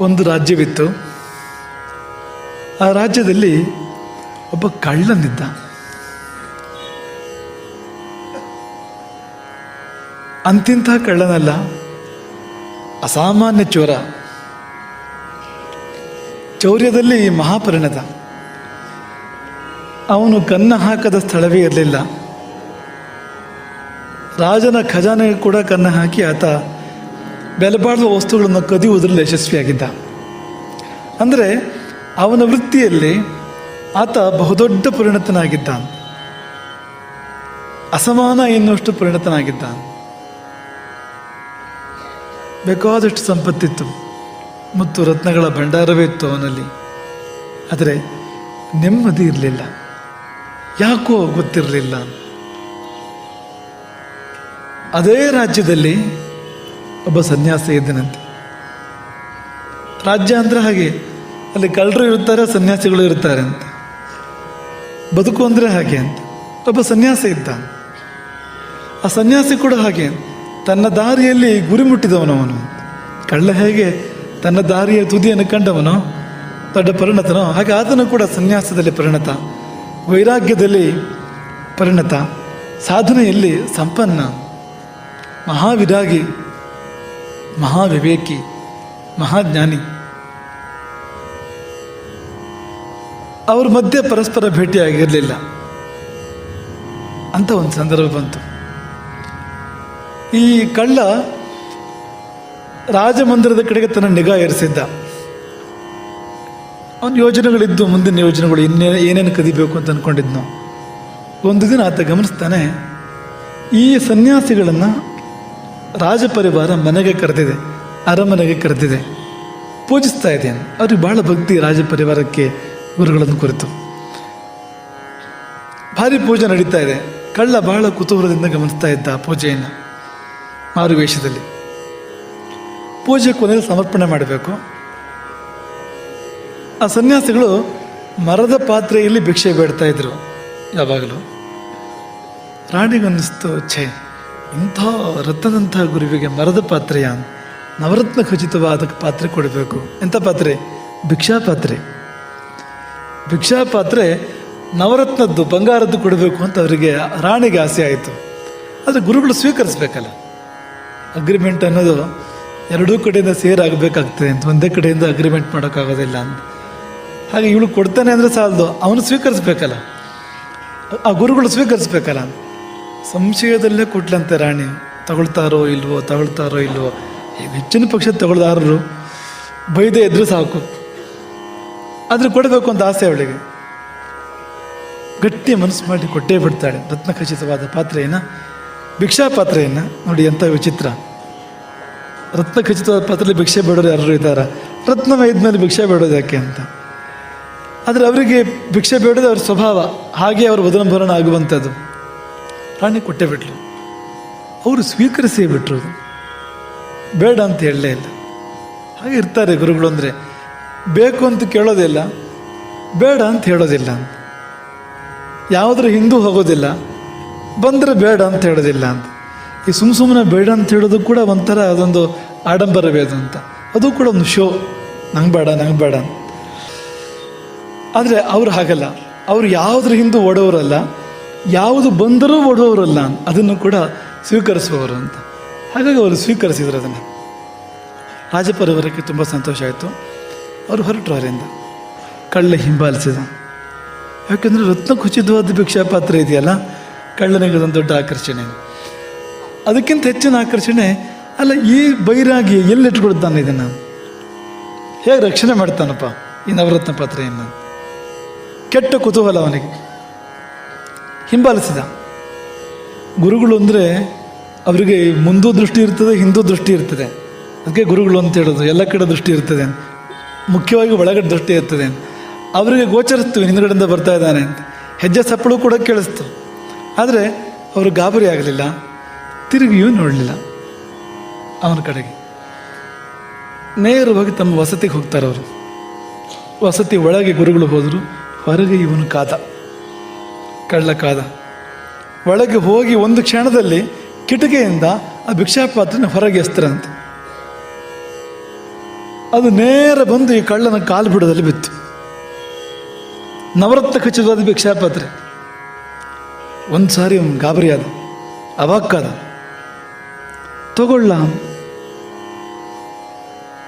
ಒಂದು ರಾಜ್ಯವಿತ್ತು. ಆ ರಾಜ್ಯದಲ್ಲಿ ಒಬ್ಬ ಕಳ್ಳನಿದ್ದ. ಅಂತಿಂತಹ ಕಳ್ಳನಲ್ಲ, ಅಸಾಮಾನ್ಯ ಚೋರ. ಚೌರ್ಯದಲ್ಲಿ ಮಹಾಪರಿಣತ. ಅವನು ಕನ್ನ ಹಾಕದ ಸ್ಥಳವೇ ಇರಲಿಲ್ಲ. ರಾಜನ ಖಜಾನೆಗೆ ಕೂಡ ಕನ್ನ ಹಾಕಿ ಆತ ಬೆಲೆಬಾಳುವ ವಸ್ತುಗಳನ್ನು ಕದಿಯುವುದರಲ್ಲಿ ಯಶಸ್ವಿಯಾಗಿದ್ದ. ಅಂದರೆ ಅವನ ವೃತ್ತಿಯಲ್ಲಿ ಆತ ಬಹುದೊಡ್ಡ ಪರಿಣತನಾಗಿದ್ದ. ಅಸಮಾನ ಎನ್ನುವಷ್ಟು ಪರಿಣತನಾಗಿದ್ದ. ಬೇಕಾದಷ್ಟು ಸಂಪತ್ತಿತ್ತು ಮತ್ತು ರತ್ನಗಳ ಭಂಡಾರವೇ ಇತ್ತು ಅವನಲ್ಲಿ. ಆದರೆ ನೆಮ್ಮದಿ ಇರಲಿಲ್ಲ. ಯಾಕೋ ಗೊತ್ತಿರಲಿಲ್ಲ. ಅದೇ ರಾಜ್ಯದಲ್ಲಿ ಒಬ್ಬ ಸನ್ಯಾಸಿ ಇದ್ದನಂತೆ. ರಾಜ್ಯ ಅಂದ್ರೆ ಹಾಗೆ, ಅಲ್ಲಿ ಕಳ್ಳರು ಇರ್ತಾರೆ ಸನ್ಯಾಸಿಗಳು ಇರ್ತಾರೆ ಅಂತ. ಬದುಕು ಅಂದರೆ ಹಾಗೆ ಅಂತ. ಒಬ್ಬ ಸನ್ಯಾಸಿ ಇದ್ದ ಆ ಸನ್ಯಾಸಿ ಕೂಡ ಹಾಗೆ, ತನ್ನ ದಾರಿಯಲ್ಲಿ ಗುರಿ ಮುಟ್ಟಿದವನು ಅವನು ಕಳ್ಳ ಹೇಗೆ ತನ್ನ ದಾರಿಯ ತುದಿಯನ್ನು ಕಂಡವನು, ದೊಡ್ಡ ಪರಿಣತನೋ, ಹಾಗೆ ಆತನು ಕೂಡ ಸನ್ಯಾಸದಲ್ಲಿ ಪರಿಣತ, ವೈರಾಗ್ಯದಲ್ಲಿ ಪರಿಣತ, ಸಾಧನೆಯಲ್ಲಿ ಸಂಪನ್ನ, ಮಹಾವಿರಾಗಿ ಮಹಾವಿವೇಕಿ, ಮಹಾಜ್ಞಾನಿ. ಅವ್ರ ಮಧ್ಯೆ ಪರಸ್ಪರ ಭೇಟಿಯಾಗಿರಲಿಲ್ಲ. ಅಂತ ಒಂದು ಸಂದರ್ಭ ಬಂತು. ಈ ಕಳ್ಳ ರಾಜಮಂದಿರದ ಕಡೆಗೆ ತನ್ನ ನಿಗಾ ಏರಿಸಿದ್ದ. ಅವನ ಯೋಜನೆಗಳಿದ್ದು ಮುಂದಿನ ಯೋಜನೆಗಳು ಇನ್ನೇ ಏನೇನು ಕದಿಬೇಕು ಅಂತ ಅಂದ್ಕೊಂಡಿದ್ನು ಒಂದು ದಿನ ಆತ ಗಮನಿಸ್ತಾನೆ, ಈ ಸನ್ಯಾಸಿಗಳನ್ನು ರಾಜಪರಿವಾರ ಮನೆಗೆ ಕರೆದಿದೆ, ಅರಮನೆಗೆ ಕರೆದಿದೆ. ಪೂಜಿಸ್ತಾ ಇದ್ದೇನೆ. ಅವ್ರಿಗೆ ಬಹಳ ಭಕ್ತಿ ರಾಜಪರಿವಾರಕ್ಕೆ ಗುರುಗಳನ್ನು ಕುರಿತು. ಭಾರಿ ಪೂಜೆ ನಡೀತಾ ಇದೆ. ಕಳ್ಳ ಬಹಳ ಕುತೂಹಲದಿಂದ ಗಮನಿಸ್ತಾ ಇದ್ದ ಪೂಜೆಯನ್ನು ಮಾರು ವೇಷದಲ್ಲಿ ಪೂಜೆ ಕೊನೆಯಲ್ಲಿ ಸಮರ್ಪಣೆ ಮಾಡಬೇಕು. ಆ ಸನ್ಯಾಸಿಗಳು ಮರದ ಪಾತ್ರೆಯಲ್ಲಿ ಭಿಕ್ಷೆ ಬೇಡ್ತಾ ಇದ್ರು. ಯಾವಾಗಲೂ. ರಾಣಿಗನ್ನಿಸ್ತು ಛೇ. ಇಂಥ ರತ್ನದಂಥ ಗುರುವಿಗೆ ಮರದ ಪಾತ್ರೆಯ ನವರತ್ನ ಖಚಿತವಾದ ಪಾತ್ರೆ ಕೊಡಬೇಕು. ಎಂಥ ಪಾತ್ರೆ? ಭಿಕ್ಷಾ ಪಾತ್ರೆ. ಭಿಕ್ಷಾ ಪಾತ್ರೆ ನವರತ್ನದ್ದು, ಬಂಗಾರದ್ದು ಕೊಡಬೇಕು ಅಂತ ಅವರಿಗೆ ರಾಣಿಗೆ ಆಸೆ ಆಯಿತು. ಆದರೆ ಗುರುಗಳು ಸ್ವೀಕರಿಸ್ಬೇಕಲ್ಲ. ಅಗ್ರಿಮೆಂಟ್ ಅನ್ನೋದು ಎರಡೂ ಕಡೆಯಿಂದ ಸೇರಾಗಬೇಕಾಗ್ತದೆ ಅಂತ, ಒಂದೇ ಕಡೆಯಿಂದ ಅಗ್ರಿಮೆಂಟ್ ಮಾಡೋಕ್ಕಾಗೋದಿಲ್ಲ ಅಂತ. ಹಾಗೆ ಇವಳು ಕೊಡ್ತಾನೆ ಅಂದರೆ ಸಾಲದು, ಅವನು ಸ್ವೀಕರಿಸ್ಬೇಕಲ್ಲ. ಆ ಗುರುಗಳು ಸ್ವೀಕರಿಸ್ಬೇಕಲ್ಲ ಸಂಶಯದಲ್ಲೇ ಕೊಟ್ಲಂತೆ ರಾಣಿ. ತಗೊಳ್ತಾರೋ ಇಲ್ವೋ ತಗೊಳ್ತಾರೋ ಇಲ್ವೋ. ಈಗ ಹೆಚ್ಚಿನ ಪಕ್ಷ ತಗೊಳ್ದಾರರು ಬೈದೇ ಇದ್ರೂ ಸಾಕು. ಆದರೆ ಕೊಡಬೇಕು ಅಂತ ಆಸೆ ಅವಳಿಗೆ. ಗಟ್ಟಿ ಮನಸ್ಸು ಮಾಡಿ ಕೊಟ್ಟೇ ಬಿಡ್ತಾಳೆ. ರತ್ನ ಖಚಿತವಾದ ಪಾತ್ರೆಯನ್ನು, ಭಿಕ್ಷಾ ಪಾತ್ರೆಯನ್ನು. ನೋಡಿ ಎಂಥ ವಿಚಿತ್ರ. ರತ್ನ ಖಚಿತವಾದ ಪಾತ್ರೆಯಲ್ಲಿ ಭಿಕ್ಷೆ ಬೇಡೋರು ಯಾರು ಇದ್ದಾರ? ರತ್ನ ಇದ್ಮೇಲೆ ಭಿಕ್ಷೆ ಬೇಡೋದು ಯಾಕೆ ಅಂತ. ಆದರೆ ಅವರಿಗೆ ಭಿಕ್ಷೆ ಬೇಡೋದು ಅವ್ರ ಸ್ವಭಾವ. ಹಾಗೆ ಅವರು ವದನಭರಣ ಆಗುವಂಥದ್ದು. ರಾಣಿ ಕೊಟ್ಟೆ ಬಿಟ್ಲು. ಅವರು ಸ್ವೀಕರಿಸಿ ಬಿಟ್ರು. ಬೇಡ ಅಂತ ಹೇಳಲೇ ಇಲ್ಲ. ಹಾಗೆ ಇರ್ತಾರೆ ಗುರುಗಳು ಅಂದರೆ, ಬೇಕು ಅಂತ ಕೇಳೋದಿಲ್ಲ, ಬೇಡ ಅಂತ ಹೇಳೋದಿಲ್ಲ ಅಂತ. ಯಾವುದ್ರ ಹಿಂದೂ ಹೋಗೋದಿಲ್ಲ, ಬಂದರೆ ಬೇಡ ಅಂತ ಹೇಳೋದಿಲ್ಲ ಅಂತ. ಈ ಸುಮ್ಮ ಸುಮ್ಮನೆ ಬೇಡ ಅಂತ ಹೇಳೋದು ಕೂಡ ಒಂಥರ ಅದೊಂದು ಆಡಂಬರವೇ ಅದು ಅಂತ. ಅದು ಕೂಡ ಒಂದು ಶೋ. ನಂಗೆ ಬೇಡ ನಂಗೆ ಬೇಡ ಆದರೆ ಅವ್ರು ಹಾಗಲ್ಲ. ಅವರು ಯಾವುದ್ರ ಹಿಂದೂ ಓಡೋರಲ್ಲ ಯಾವುದು ಬಂದರೂ ಓಡುವವರಲ್ಲ ಅದನ್ನು ಕೂಡ ಸ್ವೀಕರಿಸುವವರು ಅಂತ. ಹಾಗಾಗಿ ಅವರು ಸ್ವೀಕರಿಸಿದ್ರು ಅದನ್ನು. ರಾಜಪರಿವಾರಕ್ಕೆ ತುಂಬ ಸಂತೋಷ ಆಯಿತು. ಅವರು ಹೊರಟರು ಅವರಿಂದ. ಕಳ್ಳ ಹಿಂಬಾಲಿಸಿದ ಯಾಕೆಂದರೆ ರತ್ನ ಕುಚಿತವಾದ ಭಿಕ್ಷಾ ಪಾತ್ರ ಇದೆಯಲ್ಲ, ಕಳ್ಳನಿಗೆ ಅದೊಂದು ದೊಡ್ಡ ಆಕರ್ಷಣೆ. ಅದಕ್ಕಿಂತ ಹೆಚ್ಚಿನ ಆಕರ್ಷಣೆ, ಅಲ್ಲ, ಈ ಬೈರಾಗಿ ಎಲ್ಲಿಟ್ಕೊಳ್ತಾನೆ ಇದನ್ನು? ಹೇಗೆ ರಕ್ಷಣೆ ಮಾಡ್ತಾನಪ್ಪ ಈ ನವರತ್ನ ಪಾತ್ರೆಯನ್ನು? ಕೆಟ್ಟ ಕುತೂಹಲ ಅವನಿಗೆ. ಹಿಂಬಾಲಿಸಿದ. ಗುರುಗಳು ಅಂದರೆ ಅವರಿಗೆ ಮುಂದೂ ದೃಷ್ಟಿ ಇರ್ತದೆ, ಹಿಂದೂ ದೃಷ್ಟಿ ಇರ್ತದೆ. ಅದಕ್ಕೆ ಗುರುಗಳು ಅಂತ ಹೇಳೋದು, ಎಲ್ಲ ಕಡೆ ದೃಷ್ಟಿ ಇರ್ತದೆ ಮುಖ್ಯವಾಗಿ ಒಳಗಡೆ ದೃಷ್ಟಿ ಇರ್ತದೆ ಅವರಿಗೆ ಗೋಚರಿಸ್ತು ಹಿಂದುಗಡೆಯಿಂದ ಬರ್ತಾ ಇದ್ದಾನೆ ಅಂತ. ಹೆಜ್ಜೆ ಸಪ್ಪಳು ಕೂಡ ಕೇಳಿಸ್ತು. ಆದರೆ ಅವರು ಗಾಬರಿ ಆಗಲಿಲ್ಲ. ತಿರುಗಿಯೂ ನೋಡಲಿಲ್ಲ ಅವನ ಕಡೆಗೆ. ನೇರವಾಗಿ ತಮ್ಮ ವಸತಿಗೆ ಹೋಗ್ತಾರೆ ಅವರು ವಸತಿ ಒಳಗೆ ಗುರುಗಳು ಹೋದರು, ಹೊರಗೆ ಇವನು ಕಾದ. ಕಳ್ಳ ಕಾದ ಒಳಗೆ ಹೋಗಿ ಒಂದು ಕ್ಷಣದಲ್ಲಿ ಕಿಟಕಿಯಿಂದ ಆ ಭಿಕ್ಷಾಪಾತ್ರನ ಹೊರಗೆ ಎಸ್ತರಂತೆ. ಅದು ನೇರ ಬಂದು ಈ ಕಳ್ಳನ ಕಾಲು ಬಿಡದಲ್ಲಿ ಬಿತ್ತು. ನವರತ್ನ ಖಚಿತವಾದ ಭಿಕ್ಷಾಪಾತ್ರೆ. ಒಂದು ಸಾರಿ ಅವನು ಗಾಬರಿ ಆದ ಅವಾಕ್ಕಾದ ತಗೊಳ್ಳ.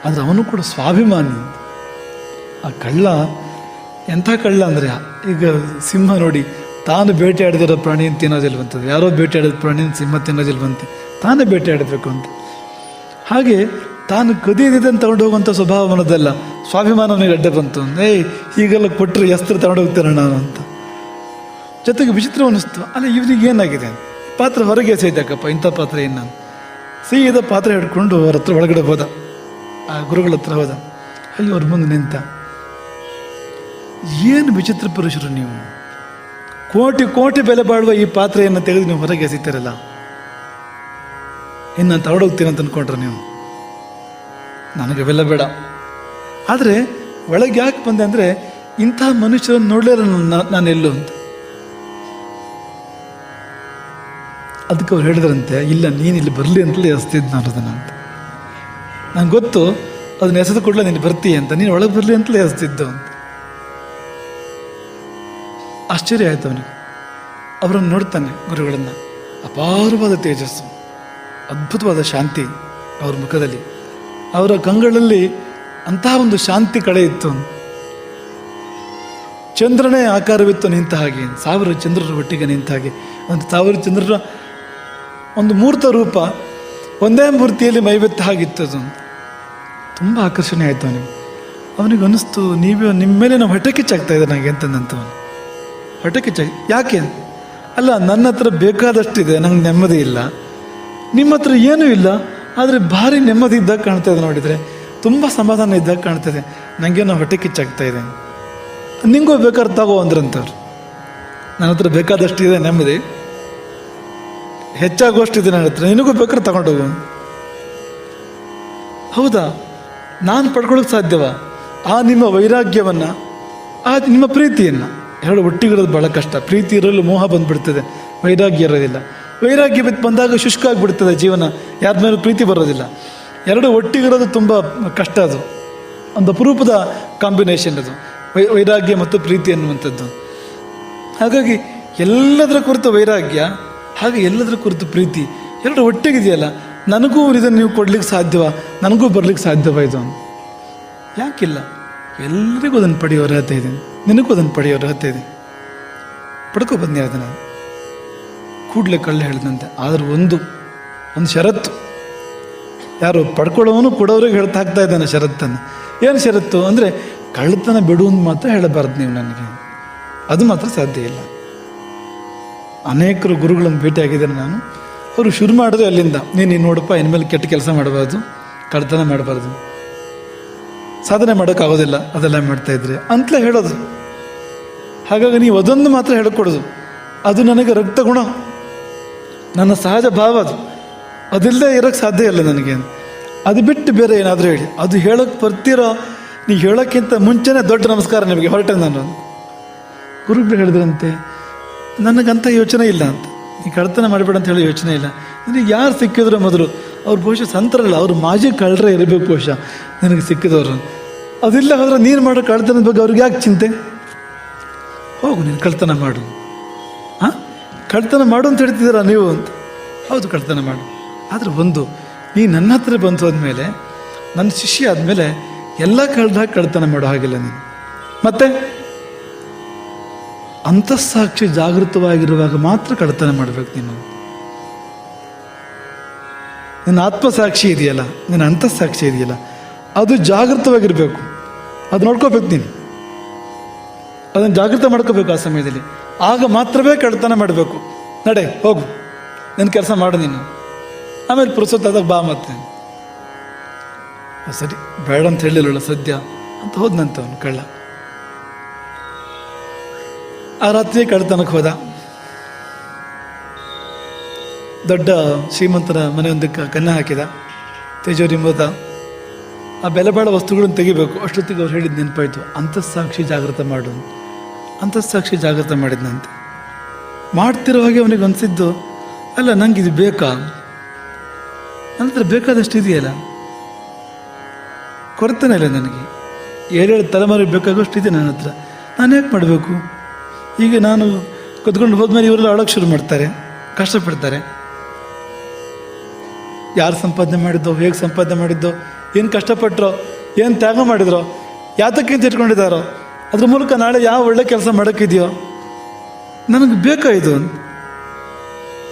ಆದರೆ ಅವನು ಕೂಡ ಸ್ವಾಭಿಮಾನಿ. ಆ ಕಳ್ಳ ಎಂಥ ಕಳ್ಳ ಅಂದ್ರೆ, ಈಗ ಸಿಂಹ ನೋಡಿ ತಾನು ಬೇಟೆಯಾಡಿದಿರೋ ಪ್ರಾಣಿಯನ್ನು ತಿನ್ನೋದಿಲ್ವಂತದ್ದು ಯಾರೋ ಬೇಟೆಯಾಡಿದ ಪ್ರಾಣಿಯನ್ನು ಸಿಂಹ ತಿನ್ನೋದಿಲ್ವಂತೆ ತಾನೇ ಬೇಟೆಯಾಡಬೇಕು ಅಂತ. ಹಾಗೆ ತಾನು ಕದಿಯದಿದ್ದನ್ನು ತಗೊಂಡು ಹೋಗುವಂಥ ಸ್ವಭಾವ ಮನದಲ್ಲ ಸ್ವಾಭಿಮಾನವನಿಗೆ ಅಡ್ಡ ಬಂತು. ಏಯ್ ಈಗೆಲ್ಲ ಕೊಟ್ಟರೆ ಎಸ್ತ್ರ ತಗೊಂಡು ಹೋಗ್ತಾರೆ ನಾನು ಅಂತ. ಜೊತೆಗೆ ವಿಚಿತ್ರ ಅನ್ನಿಸ್ತು ಅಲ್ಲ, ಇವನಿಗೆ ಏನಾಗಿದೆ? ಪಾತ್ರ ಹೊರಗೆ ಸೇದಕ್ಕಪ್ಪ ಇಂಥ ಪಾತ್ರ ಏನು ನಾನು? ಸೀದ ಪಾತ್ರ ಹಿಡ್ಕೊಂಡು ಅವ್ರ ಹತ್ರ ಒಳಗಡೆ ಹೋದ. ಆ ಗುರುಗಳ ಹತ್ರ ಹೋದ. ಅಲ್ಲಿ ಅವ್ರ ಮುಂದೆ ನಿಂತ. ಏನು ವಿಚಿತ್ರ ಪುರುಷರು ನೀವು? ಕೋಟಿ ಕೋಟಿ ಬೆಲೆ ಬಾಳುವ ಈ ಪಾತ್ರೆಯನ್ನು ತೆಗೆದು ನೀವು ಹೊರಗೆ ಎಸಿತೀರಲ್ಲ ಇನ್ನು ತಗೊಂಡೋಗ್ತೀನಿ ಅಂತ ಅಂದ್ಕೊಂಡ್ರೆ ನೀವು? ನನಗೆ ಅವೆಲ್ಲ ಬೇಡ. ಆದರೆ ಒಳಗೆ ಯಾಕೆ ಬಂದೆ ಅಂದರೆ ಇಂತಹ ಮನುಷ್ಯರನ್ನು ನೋಡಲಿಲ್ಲ ನಾನು ಎಲ್ಲೂ ಅಂತ. ಅದಕ್ಕೆ ಅವ್ರು ಹೇಳಿದ್ರಂತೆ, ಇಲ್ಲ, ನೀನು ಇಲ್ಲಿ ಬರಲಿ ಅಂತಲೇ ಎಸ್ತಿದ್ದು ನಾನು ಅದನ್ನು ಅಂತ. ನಂಗೆ ಗೊತ್ತು, ಅದನ್ನ ಎಸೆದು ಕೊಡಲ ನೀನು ಬರ್ತೀಯ ಅಂತ, ನೀನು ಒಳಗೆ ಬರಲಿ ಅಂತಲೇ ಎಸ್ತಿದ್ದು ಅಂತ. ಆಶ್ಚರ್ಯ ಆಯಿತು ಅವನಿಗೆ. ಅವರನ್ನು ನೋಡ್ತಾನೆ ಗುರುಗಳನ್ನು. ಅಪಾರವಾದ ತೇಜಸ್ಸು, ಅದ್ಭುತವಾದ ಶಾಂತಿ ಅವ್ರ ಮುಖದಲ್ಲಿ. ಅವರ ಕಂಗಳಲ್ಲಿ ಅಂತಹ ಒಂದು ಶಾಂತಿ ಕಳೆ ಇತ್ತು. ಚಂದ್ರನೇ ಆಕಾರವಿತ್ತು ನಿಂತ ಹಾಗೆ, ಸಾವಿರ ಚಂದ್ರರ ಒಟ್ಟಿಗೆ ನಿಂತ ಹಾಗೆ. ಒಂದು ಸಾವಿರ ಚಂದ್ರರ ಒಂದು ಮೂರ್ತ ರೂಪ ಒಂದೇ ಮೂರ್ತಿಯಲ್ಲಿ ಮೈಬೆತ್ತ ಹಾಗಿತ್ತು ಅದು. ತುಂಬ ಆಕರ್ಷಣೆ ಆಯಿತು ಅವನಿಗೆ. ಅವನಿಗೆ ಅನ್ನಿಸ್ತು ನೀವೇ ನಿಮ್ಮ ಮೇಲೆ ನಾವು ಹೊಟ್ಟೆ ಕಿಚ್ಚಾಗ್ತಾ ಇದೆ ನನಗೆ ಅಂತಂದಂತವನು. ಹೊಟ್ಟೆ ಕಿಚ್ಚಾಗಿ ಯಾಕೆ? ಅಲ್ಲ, ನನ್ನ ಹತ್ರ ಬೇಕಾದಷ್ಟಿದೆ, ನಂಗೆ ನೆಮ್ಮದಿ ಇಲ್ಲ. ನಿಮ್ಮ ಹತ್ರ ಏನೂ ಇಲ್ಲ, ಆದರೆ ಭಾರಿ ನೆಮ್ಮದಿ ಇದ್ದಾಗ ಕಾಣ್ತಾ ಇದೆ ನೋಡಿದರೆ. ತುಂಬ ಸಮಾಧಾನ ಇದ್ದಾಗ ಕಾಣ್ತದೆ ನನಗೇನೋ ಹೊಟ್ಟೆ ಕಿಚ್ಚಾಗ್ತಾ ಇದೆ. ನಿಂಗೂ ಬೇಕಾದ್ರೆ ತಗೋ ಅಂದ್ರಂತವ್ರು. ನನ್ನ ಹತ್ರ ಬೇಕಾದಷ್ಟಿದೆ ನೆಮ್ಮದಿ. ಹೆಚ್ಚಾಗುವಷ್ಟಿದೆ ನನ್ನ ಹತ್ರ. ನಿನಗೂ ಬೇಕಾದ್ರೆ ತಗೊಂಡೋಗು. ಹೌದಾ? ನಾನು ಪಡ್ಕೊಳ್ಳೋಕೆ ಸಾಧ್ಯವ? ಆ ನಿಮ್ಮ ವೈರಾಗ್ಯವನ್ನು, ಆ ನಿಮ್ಮ ಪ್ರೀತಿಯನ್ನು. ಎರಡು ಒಟ್ಟಿಗಿರೋದು ಭಾಳ ಕಷ್ಟ. ಪ್ರೀತಿ ಇರಲು ಮೋಹ ಬಂದ್ಬಿಡ್ತದೆ. ವೈರಾಗ್ಯ ಇರೋದಿಲ್ಲ. ವೈರಾಗ್ಯ ಬಿತ್ತು ಬಂದಾಗ ಶುಷ್ಕ ಆಗಿಬಿಡ್ತದೆ ಜೀವನ. ಯಾರ ಮೇಲೂ ಪ್ರೀತಿ ಬರೋದಿಲ್ಲ. ಎರಡು ಒಟ್ಟಿಗಿರೋದು ತುಂಬ ಕಷ್ಟ ಅದು. ಒಂದು ಅಪರೂಪದ ಕಾಂಬಿನೇಷನ್ ಅದು. ವೈ ವೈರಾಗ್ಯ ಮತ್ತು ಪ್ರೀತಿ ಅನ್ನುವಂಥದ್ದು. ಹಾಗಾಗಿ ಎಲ್ಲದರ ಕುರಿತು ವೈರಾಗ್ಯ, ಹಾಗೆ ಎಲ್ಲದರ ಕುರಿತು ಪ್ರೀತಿ ಎರಡು ಒಟ್ಟಿಗಿದೆಯಲ್ಲ. ನನಗೂ ಇದನ್ನು ನೀವು ಕೊಡ್ಲಿಕ್ಕೆ ಸಾಧ್ಯವ? ನನಗೂ ಬರ್ಲಿಕ್ಕೆ ಸಾಧ್ಯವ ಇದು? ಯಾಕಿಲ್ಲ. ಎಲ್ಲರಿಗೂ ಅದನ್ನು ಪಡೆಯೋ ಅರ್ಹತೆ ಇದೆ. ನಿನಗೂ ಅದನ್ನು ಪಡೆಯೋ ಅರ್ಹತೆ ಇದೆ. ಪಡ್ಕೊ ಬಂದೆ ಅದನ್ನು. ಕೂಡಲೇ ಕಳ್ಳ ಹೇಳಿದಂತೆ. ಆದರೂ ಒಂದು ಒಂದು ಷರತ್ತು. ಯಾರು ಪಡ್ಕೊಳ್ಳೋನು ಕೊಡೋರಿಗೆ ಹೇಳ್ತಾ ಹಾಕ್ತಾ ಇದ್ದಾನೆ ಷರತ್ತನ್ನು. ಏನು ಷರತ್ತು? ಅಂದರೆ ಕಳ್ಳತನ ಬಿಡು ಅಂತ ಮಾತ್ರ ಹೇಳಬಾರ್ದು ನೀವು ನನಗೆ. ಅದು ಮಾತ್ರ ಸಾಧ್ಯ ಇಲ್ಲ. ಅನೇಕರು ಗುರುಗಳನ್ನು ಭೇಟಿಯಾಗಿದ್ದೇನೆ ನಾನು. ಅವರು ಶುರು ಮಾಡಿದ್ರೆ ಅಲ್ಲಿಂದ, ನೀನು ನೋಡಪ್ಪ, ಇನ್ಮೇಲೆ ಕೆಟ್ಟ ಕೆಲಸ ಮಾಡಬಾರ್ದು, ಕಳ್ಳತನ ಮಾಡಬಾರ್ದು. ಸಾಧನೆ ಮಾಡೋಕ್ಕಾಗೋದಿಲ್ಲ. ಅದೆಲ್ಲ ಮಾಡ್ತಾ ಇದ್ರೆ ಅಂತಲೇ ಹೇಳೋದು. ಹಾಗಾಗಿ ನೀವು ಅದೊಂದು ಮಾತ್ರ ಹೇಳ್ಕೊಡೋದು. ಅದು ನನಗೆ ರಕ್ತ ಗುಣ. ನನ್ನ ಸಹಜ ಭಾವ ಅದು. ಅದಿಲ್ಲದೆ ಇರೋಕ್ಕೆ ಸಾಧ್ಯ ಇಲ್ಲ ನನಗೆ. ಅದು ಬಿಟ್ಟು ಬೇರೆ ಏನಾದರೂ ಹೇಳಿ. ಅದು ಹೇಳೋಕ್ಕೆ ಬರ್ತಿರೋ, ನೀವು ಹೇಳೋಕ್ಕಿಂತ ಮುಂಚೆನೇ ದೊಡ್ಡ ನಮಸ್ಕಾರ ನಿಮಗೆ ಹೊರಟೆ ನಾನು. ಗುರುಗಳು ಹೇಳಿದ್ರಂತೆ ನನಗಂಥ ಯೋಚನೆ ಇಲ್ಲ ಅಂತ. ನೀ ಕಳ್ತನ ಮಾಡಬೇಡ ಅಂತ ಹೇಳಿ ಯೋಚನೆ ಇಲ್ಲ. ನನಗೆ ಯಾರು ಸಿಕ್ಕಿದ್ರು ಮೊದಲು? ಅವ್ರು ಬಹುಶಃ ಸಂತರಲ್ಲ, ಅವ್ರು ಮಾಜಿ ಕಳ್ಳರೇ ಇರಬೇಕು ಬಹುಶಃ, ನಿನಗೆ ಸಿಕ್ಕಿದವರು. ಅದಿಲ್ಲ ಹೋದ್ರೆ ನೀನು ಮಾಡೋ ಕಳ್ತನದ ಬಗ್ಗೆ ಅವ್ರಿಗೆ ಯಾಕೆ ಚಿಂತೆ? ಹೋಗು, ನೀನು ಕಳ್ತನ ಮಾಡು. ಹಾಂ? ಕಳ್ತನ ಮಾಡು ಅಂತ ಹೇಳ್ತಿದ್ದೀರಾ ನೀವು ಅಂತ? ಹೌದು ಕಳ್ತನ ಮಾಡು. ಆದರೆ ಒಂದು, ನೀ ನನ್ನ ಹತ್ರ ಬಂತು ಅಂದಮೇಲೆ ನನ್ನ ಶಿಷ್ಯ ಆದಮೇಲೆ ಎಲ್ಲ ಕಳ್ದಾಗ ಕಳ್ತನ ಮಾಡೋ ಹಾಗಿಲ್ಲ ನೀನು. ಮತ್ತೆ? ಅಂತಃಸಾಕ್ಷಿ ಜಾಗೃತವಾಗಿರುವಾಗ ಮಾತ್ರ ಕಳ್ತನ ಮಾಡಬೇಕು ನೀನು. ನಿನ್ನ ಆತ್ಮಸಾಕ್ಷಿ ಇದೆಯಲ್ಲ, ನಿನ್ನ ಅಂತಃಸಾಕ್ಷಿ ಇದೆಯಲ್ಲ, ಅದು ಜಾಗೃತವಾಗಿರಬೇಕು. ಅದು ನೋಡ್ಕೋಬೇಕು ನೀನು. ಅದನ್ನು ಜಾಗೃತ ಮಾಡ್ಕೋಬೇಕು ಆ ಸಮಯದಲ್ಲಿ. ಆಗ ಮಾತ್ರವೇ ಕಳ್ತನ ಮಾಡಬೇಕು. ನಡೆ, ಹೋಗು. ನಿನ್ನ ಕೆಲಸ ಮಾಡು ನೀನು. ಆಮೇಲೆ ಪುರುಸೊತ್ತಾದಾಗ ಬಾ ಮತ್ತೆ. ಸರಿ, ಬೇಡ ಅಂತ ಹೇಳಿಲ್ಲ ಸದ್ಯ. ಅಂತ ಹೋದ್ನಂತ ಅವನು ಕಳ್ಳ. ಆ ರಾತ್ರಿ ಕಳ್ತನಕ್ಕೆ ಹೋದ. ದೊಡ್ಡ ಶ್ರೀಮಂತರ ಮನೆಯೊಂದಕ್ಕೆ ಕನ್ನ ಹಾಕಿದ. ತೇಜೋರಿ ಮೃತ. ಆ ಬೆಲೆ ಬಾಳ ವಸ್ತುಗಳನ್ನು ತೆಗಿಬೇಕು, ಅಷ್ಟೊತ್ತಿಗೆ ಅವ್ರು ಹೇಳಿದ ನೆನಪಾಯಿತು. ಅಂತಸ್ಸಾಕ್ಷಿ ಜಾಗೃತ ಮಾಡು. ಅಂತಸ್ಸಾಕ್ಷಿ ಜಾಗೃತ ಮಾಡಿದ್ನಂತೆ. ಮಾಡ್ತಿರೋ ಹಾಗೆ ಅವನಿಗೆ ಅನಿಸಿದ್ದು, ಅಲ್ಲ ನಂಗೆ ಇದು ಬೇಕಾ? ನಂತರ ಬೇಕಾದಷ್ಟು ಇದೆಯಲ್ಲ? ಕೊರತೆನೇ ಇಲ್ಲ ನನಗೆ. ಏಳೇಳು ತಲೆಮಾರಿಗೆ ಬೇಕಾಗೋಷ್ಟು ಇದೆ ನನ್ನ ಹತ್ರ. ನಾನು ಯಾಕೆ ಮಾಡಬೇಕು? ಈಗ ನಾನು ಕುತ್ಕೊಂಡು ಹೋದ್ಮೇಲೆ ಇವರೆಲ್ಲ ಅಳೋಕ್ಕೆ ಶುರು ಮಾಡ್ತಾರೆ, ಕಷ್ಟಪಡ್ತಾರೆ. ಯಾರು ಸಂಪಾದನೆ ಮಾಡಿದ್ದು, ಹೇಗೆ ಸಂಪಾದನೆ ಮಾಡಿದ್ದು, ಏನು ಕಷ್ಟಪಟ್ಟರು ಏನು ತ್ಯಾಗ ಮಾಡಿದ್ರೋ ಯಾತಕ್ಕೆ ಅಂತ ಇಟ್ಕೊಂಡಿದ್ದಾರೋ, ಅದ್ರ ಮೂಲಕ ನಾಳೆ ಯಾವ ಒಳ್ಳೆ ಕೆಲಸ ಮಾಡೋಕ್ಕಿದೆಯೋ, ನನಗೆ ಬೇಕೋ ಇದು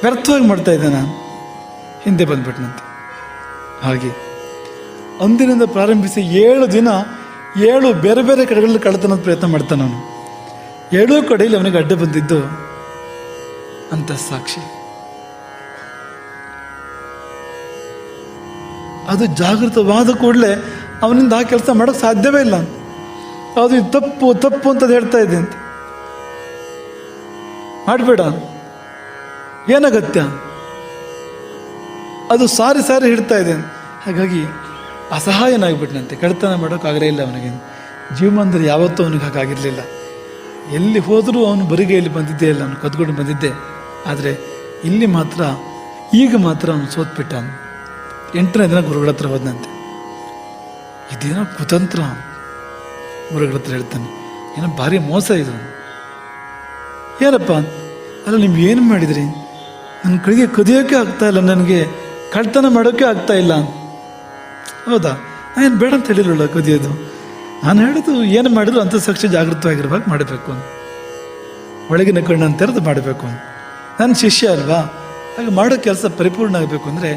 ವ್ಯರ್ಥವಾಗಿ ಮಾಡ್ತಾ ಇದ್ದೆ ನಾನು. ಹಿಂದೆ ಬಂದ್ಬಿಟ್ನಂತೆ. ಹಾಗೆ ಅಂದಿನಿಂದ ಪ್ರಾರಂಭಿಸಿ ಏಳು ದಿನ ಏಳು ಬೇರೆ ಬೇರೆ ಕಡೆಗಳಲ್ಲಿ ಕಳ್ತನದ ಪ್ರಯತ್ನ ಮಾಡ್ತಾನೆ ನಾನು. ಏಳೂ ಕಡೆಯಲ್ಲಿ ಅವನಿಗೆ ಅಡ್ಡ ಬಂದಿದ್ದು ಅಂತ ಸಾಕ್ಷಿ. ಜಾಗೃತವಾದ ಕೂಡಲೇ ಅವನಿಂದ ಆ ಕೆಲಸ ಮಾಡೋಕ್ಕೆ ಸಾಧ್ಯವೇ ಇಲ್ಲ. ಅದು ತಪ್ಪು ತಪ್ಪು ಅಂತ ಹೇಳ್ತಾ ಇದ್ದೆ ಅಂತ. ಮಾಡಬೇಡ. ಏನಗತ್ಯ? ಅದು ಸಾರಿ ಸಾರಿ ಹಿಡ್ತಾ ಇದೆ ಹಾಗಾಗಿ ಅಸಹಾಯನಾಗ್ಬಿಟ್ನಂತೆ. ಕಳ್ತನ ಮಾಡೋಕ್ಕಾಗಲೇ ಇಲ್ಲ ಅವನಿಗೆ. ಜೀವಮಾನದಲ್ಲಿ ಯಾವತ್ತೂ ಅವನಿಗೆ ಹಾಗಾಗಿರಲಿಲ್ಲ. ಎಲ್ಲಿ ಹೋದರೂ ಅವನು ಬರಿಗೈಯಲ್ಲಿ ಬಂದಿದ್ದೇ ಇಲ್ಲ. ಅವನು ಕದ್ಕೊಂಡು ಬಂದಿದ್ದೆ. ಆದರೆ ಇಲ್ಲಿ ಮಾತ್ರ, ಈಗ ಮಾತ್ರ ಅವನು ಸೋತ್ಬಿಟ್ಟ. ಎಂಟನೇ ದಿನ ಗುರುಗಳ ಹತ್ರ ಹೋದಂತೆ ಇದೇನೋ ಕುತಂತ್ರ. ಗುರುಗಳ ಹತ್ರ ಹೇಳ್ತಾನೆ, ಏನೋ ಭಾರಿ ಮೋಸ ಇದು. ಏನಪ್ಪ, ಅಲ್ಲ ನೀವು ಏನು ಮಾಡಿದ್ರಿ? ನನ್ನ ಕಡೆಗೆ ಕದಿಯೋಕೆ ಆಗ್ತಾ ಇಲ್ಲ, ನನಗೆ ಕಳ್ತನ ಮಾಡೋಕ್ಕೆ ಆಗ್ತಾ ಇಲ್ಲ. ಹೌದಾ? ನಾನು ಬೇಡ ಅಂತ ಹೇಳಿರಲ್ಲ ಕದಿಯೋದು? ನಾನು ಹೇಳೋದು ಏನು ಮಾಡಿದ್ರು ಅಂತ ಸಾಕ್ಷಿ ಜಾಗೃತವಾಗಿರುವಾಗ ಮಾಡಬೇಕು ಒಳಗಿನ ಕಣ್ಣನ್ನು ತೆರೆದು ಮಾಡಬೇಕು ಅಂತ. ನನ್ನ ಶಿಷ್ಯ ಅಲ್ವಾ? ಹಾಗೆ ಮಾಡೋ ಕೆಲಸ ಪರಿಪೂರ್ಣ ಆಗಬೇಕು ಅಂದರೆ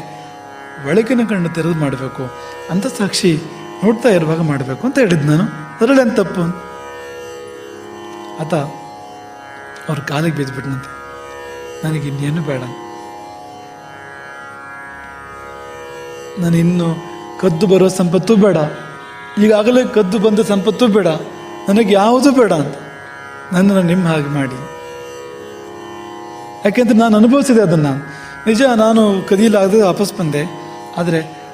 ಒಳಗಿನ ಕಣ್ಣು ತೆರೆದು ಮಾಡಬೇಕು ಅಂತ ಸಾಕ್ಷಿ ನೋಡ್ತಾ ಇರುವಾಗ ಮಾಡಬೇಕು ಅಂತ ಹೇಳಿದ್ದು ನಾನು. ಅದರಲ್ಲಿ ಏನು ತಪ್ಪು? ಆತ ಅವ್ರ ಕಾಲಿಗೆ ಬಿದ್ದುಬಿಟ್ನಂತೆ ನನಗೆ ಇನ್ನೇನು ಬೇಡ. ನಾನು ಇನ್ನು ಕದ್ದು ಬರೋ ಸಂಪತ್ತು ಬೇಡ. ಈಗಾಗಲೇ ಕದ್ದು ಬಂದ ಸಂಪತ್ತು ಬೇಡ. ನನಗೆ ಯಾವುದೂ ಬೇಡ ಅಂತ. ನನ್ನನ್ನು ನಿಮ್ಮ ಹಾಗೆ ಮಾಡಿ. ಯಾಕೆಂದ್ರೆ ನಾನು ಅನುಭವಿಸಿದೆ ಅದನ್ನು. ನಿಜ, ನಾನು ಕದಿಯಲಾಗದೆ ವಾಪಸ್ ಬಂದೆ. ಆದರೆ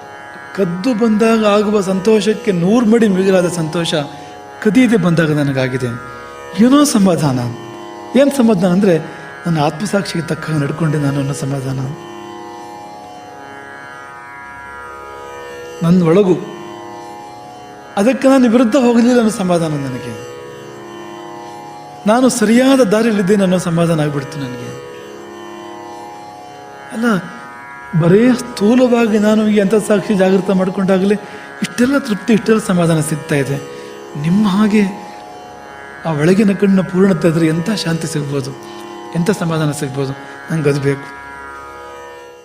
ಕದ್ದು ಬಂದಾಗ ಆಗುವ ಸಂತೋಷಕ್ಕೆ ನೂರು ಮಡಿ ಮಿಗಿಲಾದ ಸಂತೋಷ ಕದೀದೆ ಬಂದಾಗ ನನಗಾಗಿದೆ. ಏನೋ ಸಮಾಧಾನ. ಏನು ಸಮಾಧಾನ ಅಂದರೆ ನನ್ನ ಆತ್ಮಸಾಕ್ಷಿಗೆ ತಕ್ಕ ನಡ್ಕೊಂಡೆ ನಾನು ಅನ್ನೋ ಸಮಾಧಾನ. ನನ್ನ ಒಳಗು ಅದಕ್ಕೆ ನಾನು ವಿರುದ್ಧ ಹೋಗಲಿಲ್ಲ ಅನ್ನೋ ಸಮಾಧಾನ ನನಗೆ. ನಾನು ಸರಿಯಾದ ದಾರಿಯಲ್ಲಿದ್ದೇನೆ ಅನ್ನೋ ಸಮಾಧಾನ ಆಗಿಬಿಡ್ತು ನನಗೆ. ಅಲ್ಲ ಬರೇ ಸ್ಥೂಲವಾಗಿ ನಾನು ಈ ಅಂತ ಸಾಕ್ಷಿ ಜಾಗೃತ ಮಾಡಿಕೊಂಡಾಗಲೇ ಇಷ್ಟೆಲ್ಲ ತೃಪ್ತಿ, ಇಷ್ಟೆಲ್ಲ ಸಮಾಧಾನ ಸಿಗ್ತಾ ಇದೆ. ನಿಮ್ಮ ಹಾಗೆ ಆ ಒಳಗಿನ ಕಣ್ಣು ಪೂರ್ಣತೆ ಆದರೆ ಎಂಥ ಶಾಂತಿ ಸಿಗ್ಬೋದು? ಎಂಥ ಸಮಾಧಾನ ಸಿಗ್ಬೋದು? ನಂಗೆ ಅದು ಬೇಕು.